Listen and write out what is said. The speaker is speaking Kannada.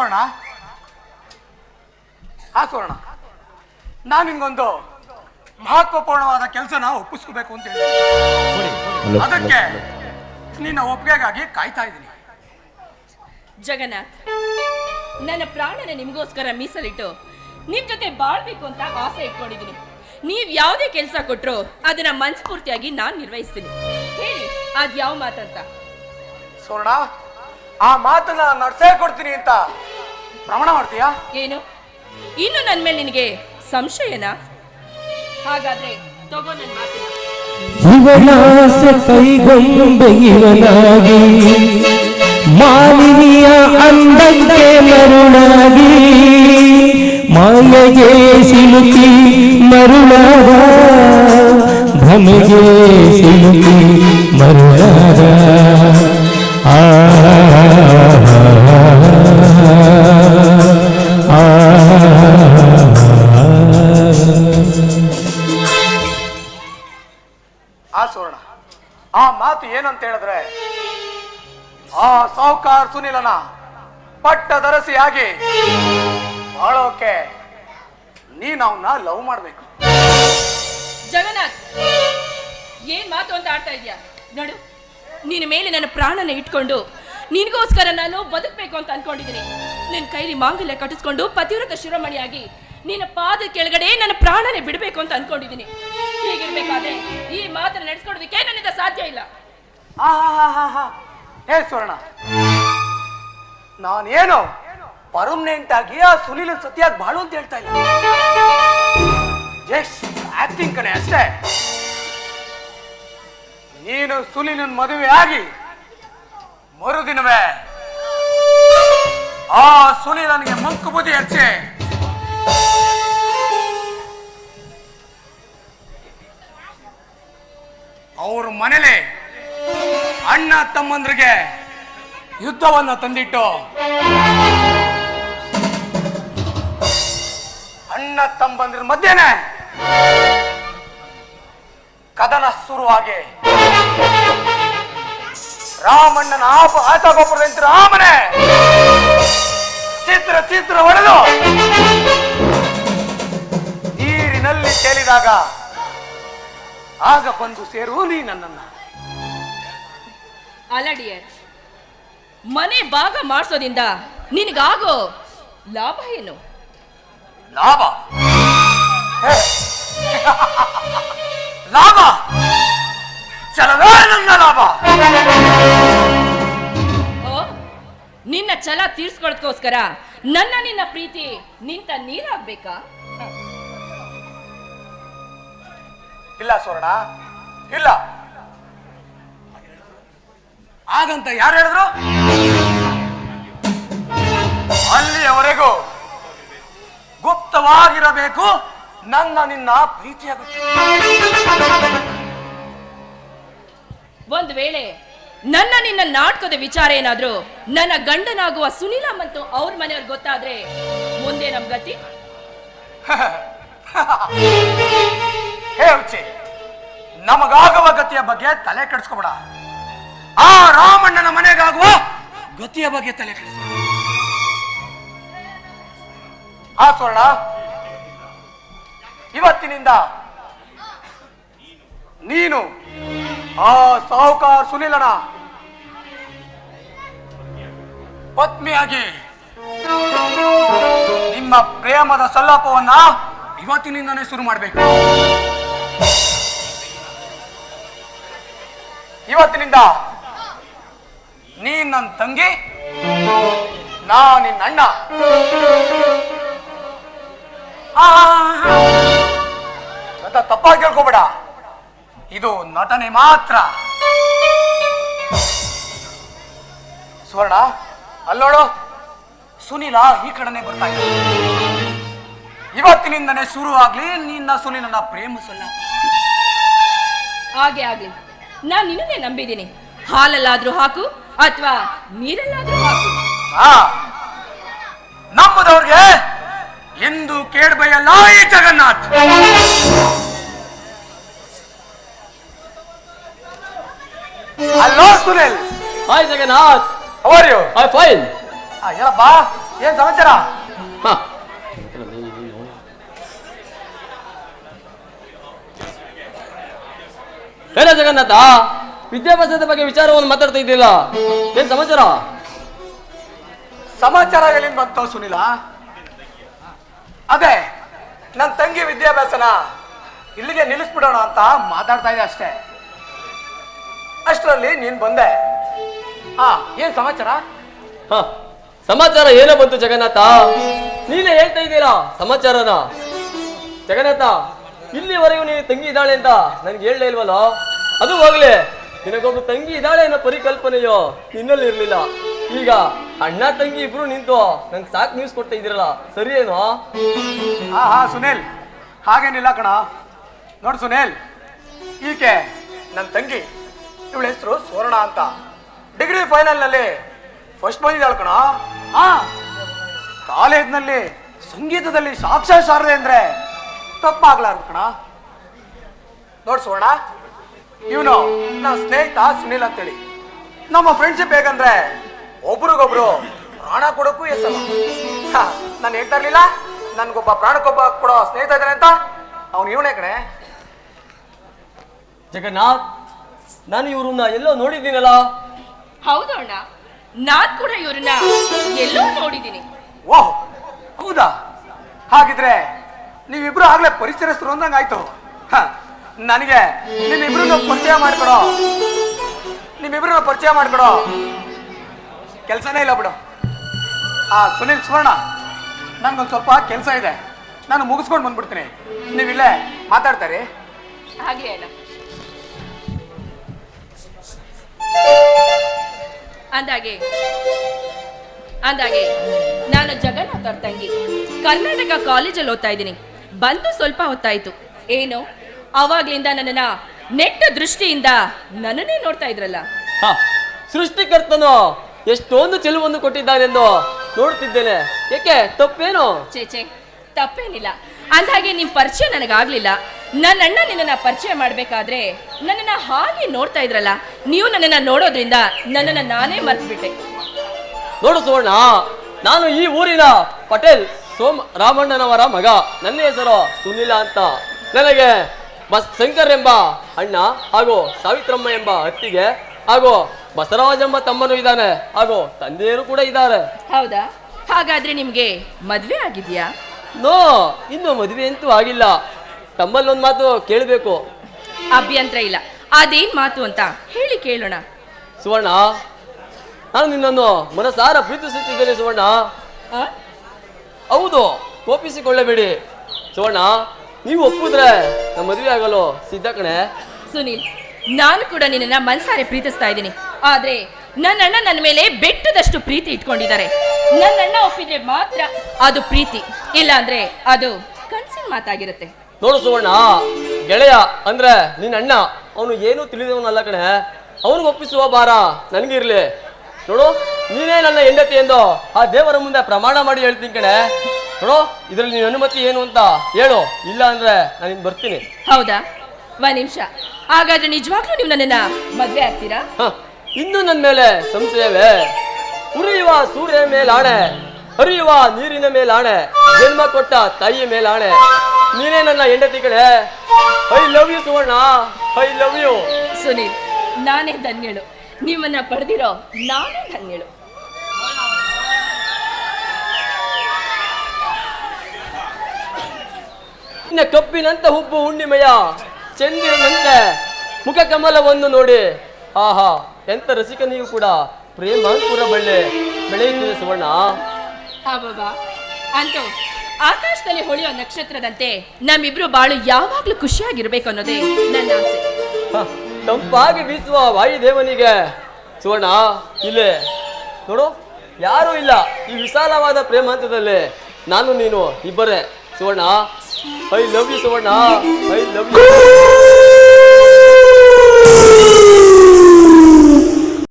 ಹಾಕೋಣ? ಸ್ವರ್ಣ ನಾನು ನಿನ್ಗೊಂದು ಮಹತ್ವಪೂರ್ಣವಾದ ಕೆಲಸನ ಒಪ್ಪಿಸ್ಕೋಬೇಕು ಅಂತ ಹೇಳಿ ಅದಕ್ಕೆ ನಿನ್ನ ಒಪ್ಪಿಗೆಗಾಗಿ ಕಾಯ್ತಾ ಇದ್ದೀನಿ. ಜಗನ್ನಾಥ್ ನನ್ನ ಪ್ರಾಣನ ನಿಮಗೋಸ್ಕರ ಮೀಸಲಿಟ್ಟು ನಿಮ್ ಜೊತೆ ಬಾಳ್ಬೇಕು ಅಂತ ಆಸೆ ಇಟ್ಕೊಂಡಿದ್ದೀನಿ. ನೀವ್ ಯಾವುದೇ ಕೆಲಸ ಕೊಟ್ರು ಅದನ್ನ ಮನಸ್ಫೂರ್ತಿಯಾಗಿ ನಾನ್ ನಿರ್ವಹಿಸ್ತೀನಿ. ಹೇಳಿ ಅದ್ ಯಾವ ಮಾತಂತ? ಸೋಣ ಆ ಮಾತನ್ನ ನಡ್ಸೇ ಕೊಡ್ತೀನಿ ಅಂತ ಪ್ರಮಾಣ ಮಾಡ್ತೀಯಾ? ಏನು? ಇನ್ನು ನನ್ನ ಮೇಲೆ ನಿನಗೆ ಸಂಶಯನ? ಹಾಗಾದ್ರೆ ತಗೋ ನನ್ನ ಮಾತಿನ. ಇವನಾಸ ಕೈಗೊಂಬೆ ಇವನಾಗಿ ಮಾಲಿನಿಯ ಅಂದಕ್ಕೆ ಮರುಳಾಗಿ ಮಾಯಗೆ ಸಿಲುಕಿ ಮರುಳಾದ ಭ್ರಮೆಗೆ ಸಿಲುಕಿ ಮರುಳಾದ. ಆ ಸ್ವರ್ಣ, ಆ ಮಾತು ಏನಂತ ಹೇಳಿದ್ರೆ, ಆ ಸಾಹುಕಾರ್ ಸುನಿಲನ ಪಟ್ಟದರಸಿಯಾಗಿ ಬಾಳೋಕೆ ನೀನ್ ಅವನ್ನ ಲವ್ ಮಾಡ್ಬೇಕು. ಜಗನ್ನಾಥ್, ಏನ್ ಮಾತು ಅಂತ ಆಡ್ತಾ ಇದ್ಯಾ? ನೋಡು. ನಿನ್ನ ಮೇಲೆ ನನ್ನ ಪ್ರಾಣನ ಇಟ್ಕೊಂಡು ನಿನಗೋಸ್ಕರ ನಾನು ಬದುಕಬೇಕು ಅಂತ ಅನ್ಕೊಂಡಿದ್ದೀನಿ. ನಿನ್ನ ಕೈಲಿ ಮಾಂಗಲ್ಯ ಕಟ್ಟಿಸ್ಕೊಂಡು ಪತಿವ್ರತ ಶಿರೋಮಣಿಯಾಗಿ ನಿನ್ನ ಪಾದ ಕೆಳಗಡೆ ನನ್ನ ಪ್ರಾಣನೇ ಬಿಡಬೇಕು ಅಂತ ಅನ್ಕೊಂಡಿದ್ದೀನಿ. ಹೀಗಿರ್ಬೇಕಾದ್ರೆ ಈ ಮಾತನ್ನ ನಡೆಸ್ಕೊಡೋದಕ್ಕೆ ನನ್ನಿಂದ ಸಾಧ್ಯ ಇಲ್ಲ. ಹೇ ಸ್ವರ್ಣ, ನಾನೇನು ಪರ್ಮನೆಂಟ್ ಆಗಿ ಆ ಸುನಿಲ್ ಸತ್ಯಾಗಿ ಬಾಳು ಅಂತ ಹೇಳ್ತಾ ಇಲ್ಲ ಜಸ್ಟ್ ಆಕ್ಟಿಂಗ್ ಕಣೆ ಅಷ್ಟೇ. ನೀನು ಸುಲಿನ ಆಗಿ ಮರುದಿನವೇ ಆ ಸುನಿಲನಿಗೆ ಮಂಕು ಬುದ್ಧಿ ಹಚ್ಚೆ. ಅವ್ರ ಮನೇಲಿ ಅಣ್ಣ ತಮ್ಮಂದ್ರಿಗೆ ಯುದ್ಧವನ್ನು ತಂದಿಟ್ಟು ಅಣ್ಣ ತಮ್ಮಂದ್ರ ಮಧ್ಯೆನೆ ಕದನ ಶುರುವಾಗಿ ರಾಮಣ್ಣನ ಆಪ ಆಟಗೋಪುರದಂತ ರಾಮನೇ! ಚಿತ್ರ ಚಿತ್ರ ಹೊಡೆದು ನೀರಿನಲ್ಲಿ ತೇಲಿದಾಗ ಆಗ ಬಂದು ಸೇರು ನೀ ನನ್ನನ್ನ. ಅಲಡಿಯ ಮನೆ ಭಾಗ ಮಾಡಿಸೋದಿಂದ ನಿನಗಾಗೋ ಲಾಭ ಏನು? ಲಾಭ? ಲಾಭ? ಚಲವೇ ನನ್ನ ಲಾಭ ಓ ನಿನ್ನ ಛಲ ತೀರ್ಸ್ಕೊಳ್ಳೋದಕ್ಕೋಸ್ಕರ ನನ್ನ ನಿನ್ನ ಪ್ರೀತಿ ನಿಂತ ನೀರಾಗ್ಬೇಕಾ? ಇಲ್ಲ ಸುವರ್ಣ ಇಲ್ಲ. ಹಾಗಂತ ಯಾರು ಹೇಳಿದ್ರು? ಅಲ್ಲಿಯವರೆಗೂ ಗುಪ್ತವಾಗಿರಬೇಕು ನನ್ನ ನಿನ್ನ ಪ್ರೀತಿಯಾಗುತ್ತೆ. ಒಂದ್ ವೇಳೆ ನನ್ನ ನಿನ್ನ ನಾಟಕದ ವಿಚಾರ ಏನಾದ್ರೂ ನನ್ನ ಗಂಡನಾಗುವ ಸುನೀಲ ಮತ್ತು ಅವ್ರ ಮನೆಯವ್ರಿಗೆ ಗೊತ್ತಾದ್ರೆ ಮುಂದೆ ನಮ್ ಗತಿ? ಹೇ ನಮಗಾಗುವ ಗತಿಯ ಬಗ್ಗೆ ತಲೆ ಕೆಡಿಸ್ಕೋಬೇಡ. ಆ ರಾಮಣ್ಣನ ಮನೆಗಾಗುವ ಗತಿಯ ಬಗ್ಗೆ ತಲೆ ಕೆಡಿಸ್ಕೊ ಆ ಸ್ವರ್ಣ, ಇವತ್ತಿನಿಂದ ನೀನು ಆ ಸಾಹುಕಾರ ಸುನಿಲ್ ಅಣ್ಣ ಪತ್ನಿಯಾಗಿ ನಿಮ್ಮ ಪ್ರೇಮದ ಸಲ್ಲಾಪವನ್ನ ಇವತ್ತಿನಿಂದನೇ ಶುರು ಮಾಡಬೇಕು. ಇವತ್ತಿನಿಂದ ನೀನ್ ನನ್ನ ತಂಗಿ, ನಾ ನಿನ್ನ ಅಣ್ಣ. ಅಂತ ತಪ್ಪಾಗಿ ಕೇಳ್ಕೋಬೇಡ. ಇದು ನಟನೆ ಮಾತ್ರ. ಸುವರ್ಣ ಅಲ್ಲೋಳು ಸುನಿಲ ಈ ಕಡೆನೆ ಬರ್ತಾ ಇದ್ದ ಇವತ್ತಿನಿಂದನೇ ಶುರು ಆಗ್ಲಿ ನಿನ್ನ ಸುನಿಲನ ಪ್ರೇಮ ಸುಲ್ಲ ಹಾಗೆ ಆಗ್ಲಿ. ನಾನ್ ನಿನ್ನೇ ನಂಬಿದ್ದೀನಿ. ಹಾಲಲ್ಲಾದ್ರೂ ಹಾಕು ಅಥವಾ ನೀರಲ್ಲಾದ್ರೂ ಹಾಕು. ಆ ನಂಬುದವ್ರಿಗೆ ಎಂದು ಕೇಳ್ಬಯಲ್ಲ ಈ Jagannath. Sunil. Hi Jagannath how are you I'm fine ಹೇಳಪ್ಪ ಏನ್ ಸಮಾಚಾರ? ಹೇಳ ಜಗನ್ನಾಥ ವಿದ್ಯಾಭ್ಯಾಸದ ಬಗ್ಗೆ ವಿಚಾರವನ್ನು ಮಾತಾಡ್ತಾ ಇದ್ದಿಲ್ಲ ಏನ್ ಸಮಾಚಾರ? ಸಮಾಚಾರ ಎಲ್ಲಿಂದ ಬಂತು ಸುನಿಲ? ಅದೇ ನನ್ನ ತಂಗಿ ವಿದ್ಯಾಭ್ಯಾಸನ ಇಲ್ಲಿಗೆ ನಿಲ್ಲಿಸ್ಬಿಡೋಣ ಅಂತ ಮಾತಾಡ್ತಾ ಇದೆ ಅಷ್ಟೇ. ಅಷ್ಟರಲ್ಲಿ ನೀನ್ ಬಂದೆ. ಹಾ ಏನ್ ಸಮಾಚಾರ? ಹ. ಸಮಾಚಾರ ಏನೋ ಬಂತು ಜಗನ್ನಾಥ. ನೀನೇ ಹೇಳ್ತಾ ಇದ್ದೀರಾ ಸಮಾಚಾರನ? ಜಗನ್ನಾಥ ಇಲ್ಲಿವರೆಗೂ ನೀನು ತಂಗಿ ಇದ್ದಾಳೆ ಅಂತ ನನ್ಗೆ ಹೇಳಲೇ ಇಲ್ವಲ್ಲ? ಅದು ಹೋಗ್ಲಿ. ನಿನಗೊಬ್ಬ ತಂಗಿ ಇದ್ದಾಳೆ ಅನ್ನೋ ಪರಿಕಲ್ಪನೆಯೋ ನಿನ್ನಲ್ಲಿ ಇರ್ಲಿಲ್ಲ. ಈಗ ಅಣ್ಣ ತಂಗಿ ಇಬ್ರು ನಿಂತು ನಂಗೆ ಸಾಕು ನ್ಯೂಸ್ ಕೊಡ್ತಾ ಇದ್ದೀರಲ್ಲ ಸರಿ ಏನೋ ಹಾ ಹಾ ಸುನೇಲ್. ಹಾಗೇನಿಲ್ಲ ಕಣ. ನೋಡು ಸುನೇಲ್ ಈಕೆ ನನ್ನ ತಂಗಿ. ಇವಳ ಹೆಸರು ಸುವರ್ಣ ಅಂತ. ಡಿಗ್ರಿ ಫೈನಲ್ನಲ್ಲಿ ಫಸ್ಟ್ ಬಂದಿದ್ದಾಳ ಕಣ? ಹಾ. ಕಾಲೇಜ್ನಲ್ಲಿ ಸಂಗೀತದಲ್ಲಿ ಸಾಕ್ಷಾತ್ ಸಾರದೆ ಅಂದ್ರೆ ತಪ್ಪಾಗ್ಲಾರ್ದು ಕಣ. ನೋಡ್ ಸುವರ್ಣ ಇವನು ನನ್ನ ಸ್ನೇಹಿತ ಸುನಿಲ್ ಅಂತೇಳಿ. ನಮ್ಮ ಫ್ರೆಂಡ್ಶಿಪ್ ಹೇಗಂದ್ರೆ ಒಬ್ರಿಗೊಬ್ರು ಪ್ರಾಣ ಕೊಡೋಕ್ಕೂ ಎಸಲ್ಲ ನಾನು ಹೇಳ್ತಾ ಇರ್ಲಿಲ್ಲ ನನ್ಗೊಬ್ಬ ಪ್ರಾಣಕ್ಕೊಬ್ಬ ಕೊಡೋ ಸ್ನೇಹಿತ ಇದ್ದಾನೆ ಅಂತ. ಅವನು ಇವನೇ ಕಣೆ. ಜಗನ್ನಾಥ್. ನಾನು ಇವ್ರನ್ನ ಎಲ್ಲೋ ನೋಡಿದ್ದೀನಲ್ಲ? ಹೌದಣ್ಣ ಅಣ್ಣ ನಾನ್ ಕೂಡ ಇವ್ರನ್ನ ಎಲ್ಲೋ ನೋಡಿದ್ದೀನಿ. ಓಹ್ ಹೌದಾ? ಹಾಗಿದ್ರೆ ನೀವಿಬ್ರು ಆಗ್ಲೇ ಪರಿಚಯಸ್ಥರು ಅಂದಂಗ ಆಯ್ತು. ಹ, ನನಗೆ ನಿಮ್ಮಿಬ್ರು ಪರಿಚಯ ಮಾಡ್ಕೊಡೋ. ನಿಮ್ಮಿಬ್ರು ಪರಿಚಯ ಮಾಡ್ಕೊಡೋ ಕೆಲಸನೇ ಇಲ್ಲ ಬಿಡು. ಆ ಸುನಿಲ್ ಸುವರ್ಣ ನನ್ಗೊಂದು ಸ್ವಲ್ಪ ಕೆಲಸ ಇದೆ. ನಾನು ಮುಗಿಸ್ಕೊಂಡು ಬಂದ್ಬಿಡ್ತೀನಿ. ನೀವಿಲ್ಲೇ ಮಾತಾಡ್ತಾರೆ ಹಾಗೆ ಅಣ್ಣ. ಅಂದಾಗೆ ಅಂದಾಗೆ ನಾನು ಜಗನ್ನಾಥ್ ಅವ್ರ ತಂಗಿ. ಕರ್ನಾಟಕ ಕಾಲೇಜಲ್ಲಿ ಓದ್ತಾ ಇದ್ದೀನಿ. ಬಂದು ಸ್ವಲ್ಪ ಹೊತ್ತಾಯ್ತು. ಏನು? ಅವಾಗ್ಲಿಂದ ನನ್ನನ್ನ ನೆಟ್ಟ ದೃಷ್ಟಿಯಿಂದ ನನ್ನನ್ನೇ ನೋಡ್ತಾ ಇದ್ರಲ್ಲ. ಹ, ಸೃಷ್ಟಿಕರ್ತನು ಎಷ್ಟೊಂದು ಚೆಲುವನ್ನು ಕೊಟ್ಟಿದ್ದಾನೆಂದು ನೋಡ್ತಿದ್ದೇನೆ. ಏಕೆ ತಪ್ಪೇನು? ಚೇಚೆ ತಪ್ಪೇನಿಲ್ಲ. ಅಂದಾಗೆ ನಿಮ್ ಪರಿಚಯ ನನಗಾಗ್ಲಿಲ್ಲ. ನನ್ನ ಅಣ್ಣ ನಿನ್ನನ್ನು ಪರಿಚಯ ಮಾಡಬೇಕಾದ್ರೆ ನನ್ನನ್ನು ಹಾಗೆ ನೋಡ್ತಾ ಇದ್ರಲ್ಲ ನೀವು ನನ್ನನ್ನು ನೋಡೋದ್ರಿಂದ ನನ್ನನ್ನು ನಾನೇ ಮರೆತುಬಿಟ್ಟೆ. ನೋಡು ಸುವರ್ಣ ನಾನು ಈ ಊರಿನ ಪಟೇಲ್ ಸೋಮ್ ರಾಮಣ್ಣನವರ ಮಗ. ನನ್ನ ಹೆಸರು ಸುನಿಲ ಅಂತ. ನನಗೆ ಮಸ್ ಶಂಕರ್ ಎಂಬ ಅಣ್ಣ ಹಾಗೂ ಸಾವಿತ್ರಮ್ಮ ಎಂಬ ಅತ್ತಿಗೆ ಹಾಗೂ ಬಸವರಾಜ್ ಎಂಬ ತಮ್ಮನು ಇದ್ದಾನೆ ಹಾಗೂ ತಂದೆಯರು ಕೂಡ ಇದ್ದಾರೆ. ಹೌದಾ? ಹಾಗಾದ್ರೆ ನಿಮ್ಗೆ ಮದ್ವೆ ಆಗಿದ್ಯಾ? ನೋ ಇನ್ನು ಮದುವೆ ಅಂತೂ ಆಗಿಲ್ಲ. ತಮ್ಮಲ್ಲೊಂದು ಮಾತು ಕೇಳಬೇಕು. ಅಭ್ಯಂತರ ಇಲ್ಲ. ಅದೇನ್ ಮಾತು ಅಂತ ಹೇಳಿ ಕೇಳೋಣ. ಸುವರ್ಣ ನಾನು ನಿನ್ನನ್ನು ಮನಸಾರ ಪ್ರೀತಿಸುತ್ತಿದ್ದೇನೆ ಸುವರ್ಣ. ಆ? ಹೌದು ಕೋಪಿಸಿಕೊಳ್ಳಬೇಡಿ. ಸುವರ್ಣ ನೀವು ಒಪ್ಪಿದ್ರೆ ನಮ್ಮ ಮದುವೆ ಆಗಲು ಸಿದ್ಧ ಕಣೆ. ಸುನೀಲ್ ನಾನು ಕೂಡ ನಿನ್ನ ಮನಸಾರೆ ಪ್ರೀತಿಸ್ತಾ ಇದ್ದೀನಿ. ಆದ್ರೆ ನನ್ನ ಅಣ್ಣ ನನ್ನ ಮೇಲೆ ಬೆಟ್ಟದಷ್ಟು ಪ್ರೀತಿ ಇಟ್ಕೊಂಡಿದ್ದಾರೆ. ನನ್ನ ಅಣ್ಣ ಒಪ್ಪಿದ್ರೆ ಮಾತ್ರ ಅದು ಪ್ರೀತಿ. ಇಲ್ಲ ಅಂದ್ರೆ ಅದು ಕನ್ಸಿನ ಮಾತಾಗಿರುತ್ತೆ. ನೋಡು ಸುವರ್ಣ ಗೆಳೆಯ ಅಂದ್ರೆ ನಿನ್ನ ಅಣ್ಣ ಅವನು ಏನೂ ತಿಳಿದವನಲ್ಲ ಕಣೆ. ಅವನಿಗೆ ಒಪ್ಪಿಸುವ ಭಾರ ನನಗಿರ್ಲಿ ನೋಡು ನೀನೇ ನನ್ನ ಹೆಂಡತಿ ಎಂದು ಆ ದೇವರ ಮುಂದೆ ಪ್ರಮಾಣ ಮಾಡಿ ಹೇಳ್ತೀನಿ ಕಣೆ. ನೋಡು ಇದ್ರಲ್ಲಿ ನಿನ್ನ ಅನುಮತಿ ಏನು ಅಂತ ಹೇಳು. ಇಲ್ಲ ಅಂದ್ರೆ ನಾನು ಇನ್ ಬರ್ತೀನಿ. ಹೌದಾ? ಒಂದ್ ನಿಮಿಷ. ಹಾಗಾದ್ರೆ ನಿಜವಾಗ್ಲೂ ನೀವು ನನ್ನನ್ನ ಮದ್ವೆ ಆಗ್ತೀರಾ? ಹ, ಇನ್ನು ನನ್ನ ಮೇಲೆ ಸಂಶಯವೇ. ಉರಿಯುವ ಸೂರ್ಯ ಮೇಲಾಣೆ ಹರಿಯುವ ನೀರಿನ ಮೇಲಾಣೆ ಜನ್ಮ ಕೊಟ್ಟ ತಾಯಿಯ ಮೇಲಾಣೆ. ನೀನೇ ನನ್ನ ಹೆಂಡತಿ ಕಡೆ I love you Suvarna. I love you Sunil ನಾನೇ ಧನ್ಯಳು. ನಿಮ್ಮನ್ನ ಪಡೆದಿರೋ ನಾನೇ ಧನ್ಯಳು. ಇನ್ನ ಕಬ್ಬಿನಂತ ಹುಬ್ಬು ಹುಣ್ಣಿಮೆಯ ಚಂದಿರನಂತೆ ಮುಖ ಕಮಲವನ್ನು ನೋಡಿ. ಆಹಾ ಎಂತ ರಸಿಕನಿಗೂ ಕೂಡ. ಪ್ರೇಮಾಂಕುರ ಬಳ್ಳೆ. ಬೆಳೆಯುತ್ತಿದೆ ಸುವರ್ಣ. ಬಾಬಾ. ಅಂತೂ ಆಕಾಶದಲ್ಲಿ ಹೊಳೆಯೋ ನಕ್ಷತ್ರದಂತೆ ನಮ್ಮಿಬ್ರು ಬಾಳು ಯಾವಾಗ್ಲೂ ಖುಷಿಯಾಗಿರ್ಬೇಕು ಅನ್ನೋದೇ ನನ್ನ ಆಸೆ. ತಂಪಾಗಿ ಬೀಸುವ ವಾಯುದೇವನಿಗೆ. ಸುವರ್ಣ, ಇಲ್ಲೇ. ನೋಡು, ಯಾರೂ ಇಲ್ಲ ಈ ವಿಶಾಲವಾದ ಪ್ರೇಮಾಂತದಲ್ಲಿ ನಾನು, ನೀನು, ಇಬ್ಬರೇ. Suvarna, I love you Suvarna, I love you.